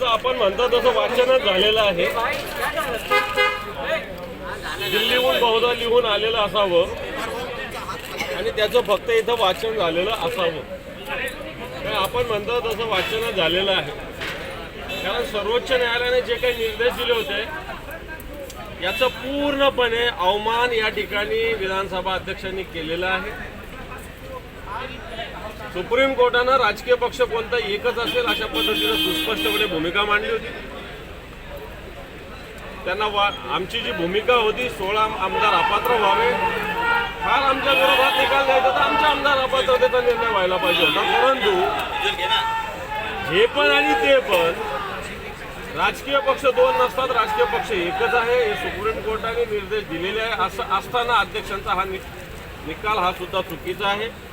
याचं आपण म्हणतो तसं वाचनच झालेलं आहे. दिल्लीहून बहुधा लिहून आलेलं असावं. आणि त्याचं फक्त इथं वाचन झालेलं असावं. तर आपण म्हणतो तसं वाचनच झालेलं आहे. कारण सर्वोच्च न्यायालयाने जे काही निर्देश दिले होते याचं पूर्णपणे अवमान या ठिकाणी विधानसभा अध्यक्षांनी केलेलं आहे. सुप्रीम कोर्टानं राजकीय पक्ष कोणता एकच असेल अशा पद्धतीनं सुस्पष्टपणे भूमिका मांडली होती. त्यांना वा आमची जी भूमिका होती सोळा आमदार अपात्र व्हावे. फार आमच्या विरोधात निकाल द्यायचा तर आमच्या आमदार अपात्रतेचा निर्णय व्हायला पाहिजे होता. परंतु हे पण आणि ते पण राजकीय पक्ष दोन नसतात राजकीय पक्ष एकच आहे. हे सुप्रीम कोर्टाने निर्देश दिलेले आहे. असं असताना अध्यक्षांचा हा नि- निकाल हा सुद्धा चुकीचा आहे.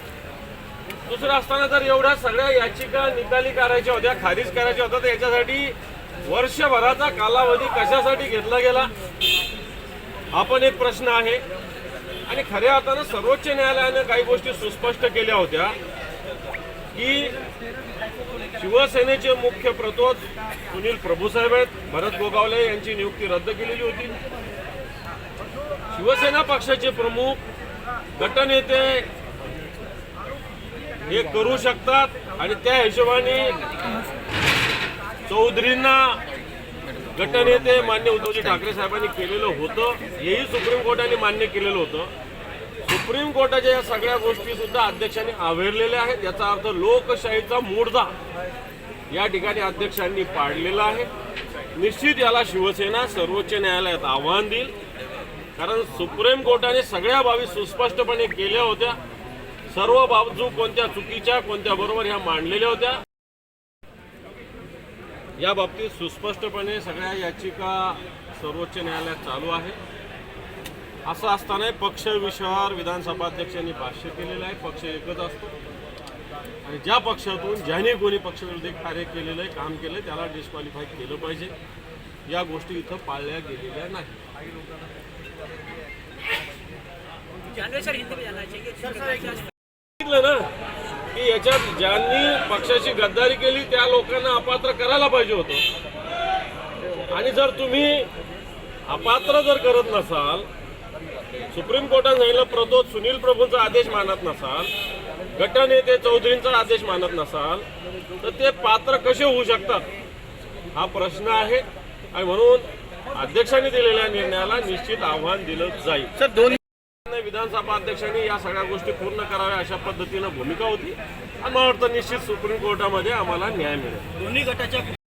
दुसरं असताना जर एवढ्या सगळ्या याचिका निकाली करायच्या होत्या खारिज करायच्या होत्या तर याच्यासाठी वर्षभराचा कालावधी कशासाठी घेतला गेला? हा पण एक प्रश्न आहे. आणि खऱ्या अर्थानं सर्वोच्च न्यायालयानं काही गोष्टी सुस्पष्ट केल्या होत्या की शिवसेनेचे मुख्य प्रतोद सुनील प्रभूसाहेब आहेत भरत गोगावले यांची नियुक्ती रद्द केलेली होती. शिवसेना पक्षाचे प्रमुख गटनेते हे करू शकतात आणि त्या हिशोबाने चौधरींना गटनेते मान्य उद्धवजी ठाकरे साहेबांनी केलेलं होतं. हेही सुप्रीम कोर्टाने मान्य केलेलं होतं. सुप्रीम कोर्टाच्या या सगळ्या गोष्टी सुद्धा अध्यक्षांनी आवेरलेल्या आहेत. याचा अर्थ लोकशाहीचा मोडदा या ठिकाणी अध्यक्षांनी पाडलेला आहे. निश्चित याला शिवसेना सर्वोच्च न्यायालयात आव्हान देईल. कारण सुप्रीम कोर्टाने सगळ्या बाबी सुस्पष्टपणे केल्या होत्या. सर्व बाजू कोणत्या चुकीच्या कोणत्या बरोबर ह्या मांडलेल्या होत्या? या बाबतीत सुस्पष्टपणे सगळ्या याचिका सर्वोच्च न्यायालयात चालू आहे. असं असताना पक्ष विषयावर विधानसभा अध्यक्षांनी भाष्य केलेलं आहे. पक्ष एकच असतो. आणि ज्या पक्षातून ज्याने कोणी पक्षविरोधी कार्य केलेलं आहे काम केलं त्याला डिस्क्वालिफाय केलं पाहिजे. या गोष्टी इथं पाळल्या गेलेल्या नाही त्याच्यात ज्यांनी पक्षाची गद्दारी केली त्या लोकांना अपात्र करायला पाहिजे होतं. आणि जर तुम्ही अपात्र जर करत नसाल सुप्रीम कोर्टानं सांगितलं प्रदोत सुनील प्रभूंचा आदेश मानत नसाल गटनेते चौधरींचा आदेश मानत नसाल तर ते पात्र कसे होऊ शकतात? हा प्रश्न आहे. आणि म्हणून अध्यक्षांनी दिलेल्या निर्णयाला निश्चित आव्हान दिलं जाईल. सर दोन विधानसभा अध्यक्षांनी या सगळ्या गोष्टी पूर्ण कराव्या अशा पद्धतीनं भूमिका होती. आणि मला वाटतं निश्चित सुप्रीम कोर्टामध्ये आम्हाला न्याय मिळेल. दोन्ही गटाच्या